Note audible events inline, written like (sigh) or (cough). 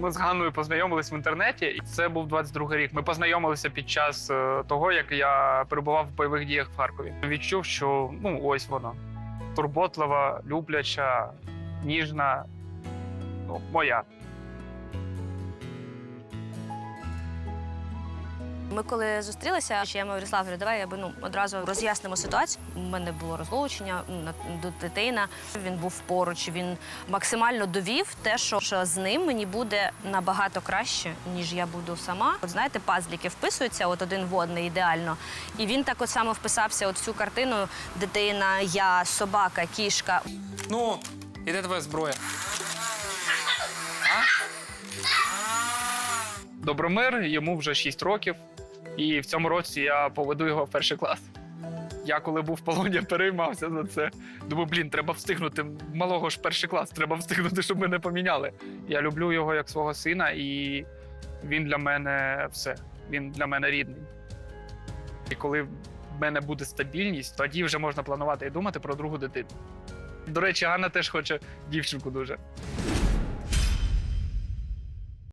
Ми з Ганною познайомились в інтернеті, і це був 22-й рік. Ми познайомилися під час е, того, як я перебував в бойових діях в Харкові. Відчув, що ну ось вона турботлива, любляча, ніжна, ну, моя. Ми коли зустрілися, ще я Мирослав говорю, давай я би ну одразу роз'яснимо ситуацію. У мене було розлучення, до- дитина. Він був поруч. Він максимально довів те, що, що з ним мені буде набагато краще, ніж я буду сама. От знаєте, пазліки вписуються, от один в одний ідеально. І він так от само вписався от в цю картину: дитина, я, собака, кішка. Ну, і де твоя зброя? Добромир, йому вже 6 років, і в цьому році я поведу його в перший клас. Я коли був в полоні, (laughs) переймався за це. Думаю, блін, треба встигнути. Малого ж перший клас, треба встигнути, щоб мене поміняли. Я люблю його як свого сина, і він для мене все. Він для мене рідний. І коли в мене буде стабільність, тоді вже можна планувати і думати про другу дитину. До речі, Ганна теж хоче дівчинку дуже.